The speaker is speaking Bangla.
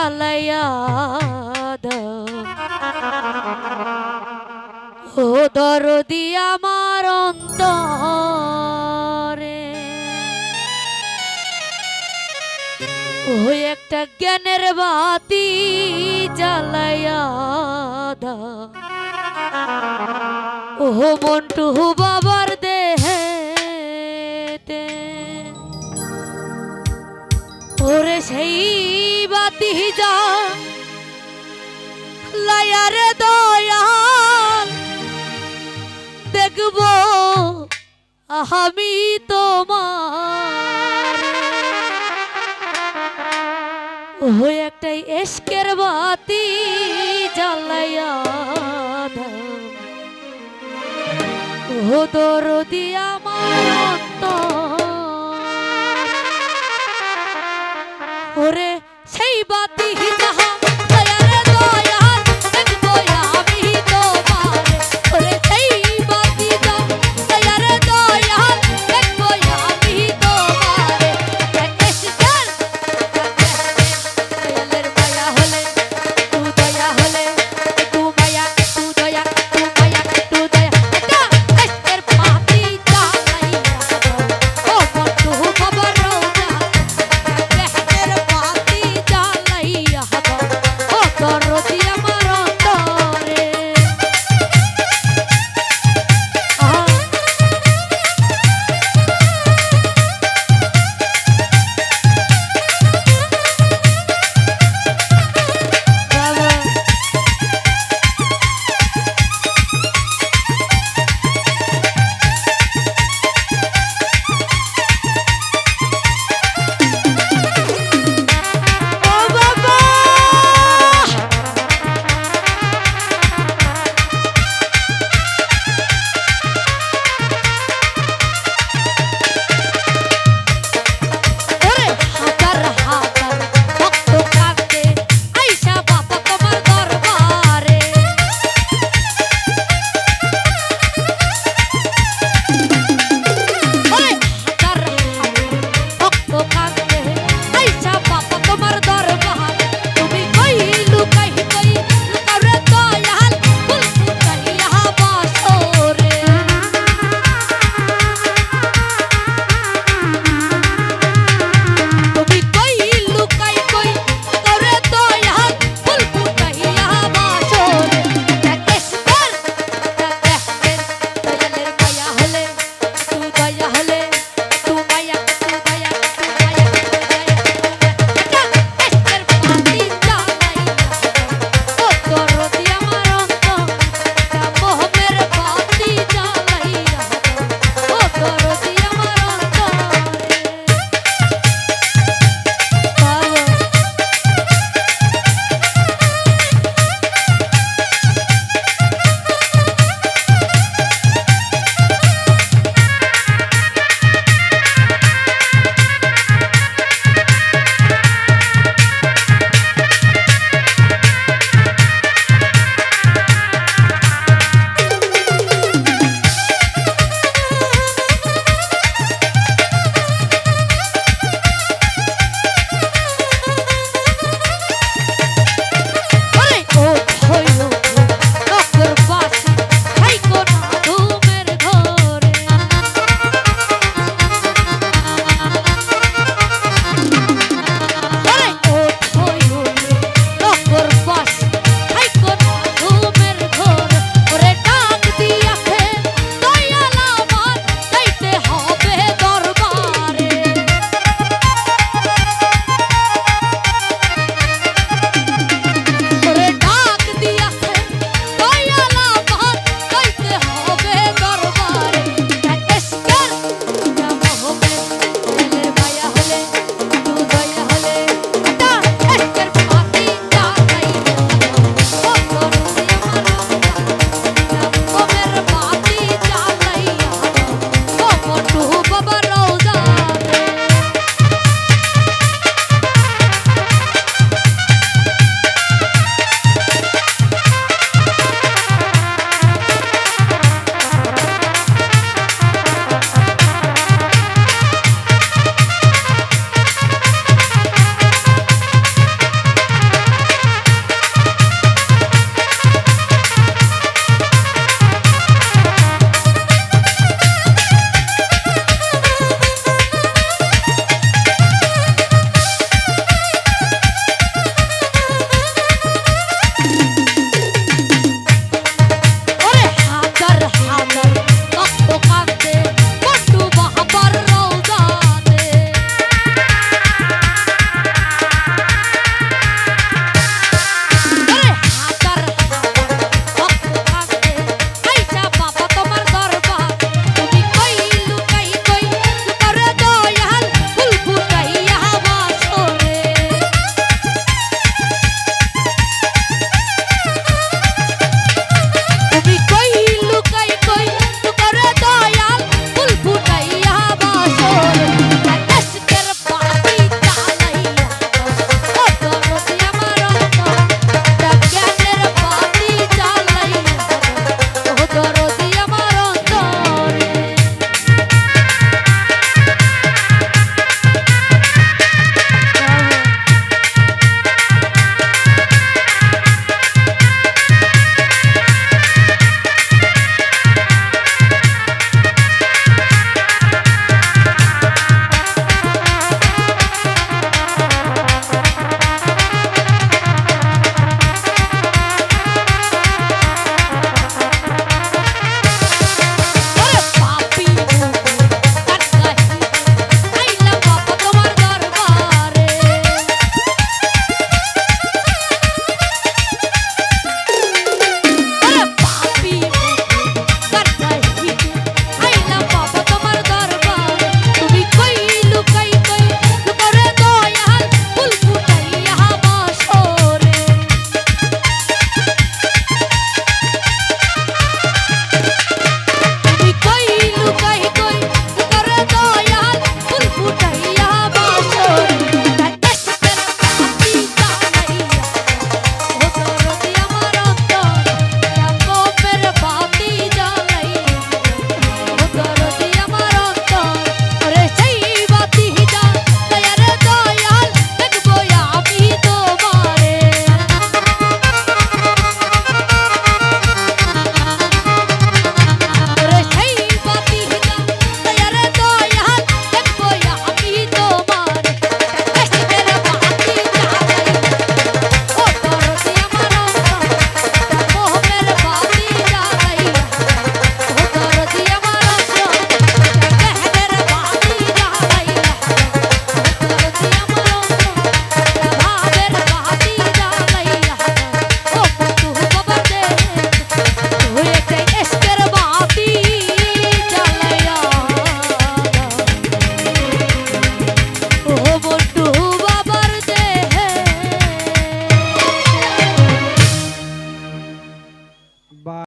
জ্বালাইয়া দাও ও দরদি আমার অন্তরে। ও একটা জ্ঞানের বাতি জ্বালাইয়া দাও ও মন্টু বাবার দেহে ওরে সেই বাতি যা লায়ারে দয়াল, দেখব আমি তোমার। ও একটাই এসকের বাতি জ্বালাইয়া ও দরদি আমার ওরে সেই বাতি যাহা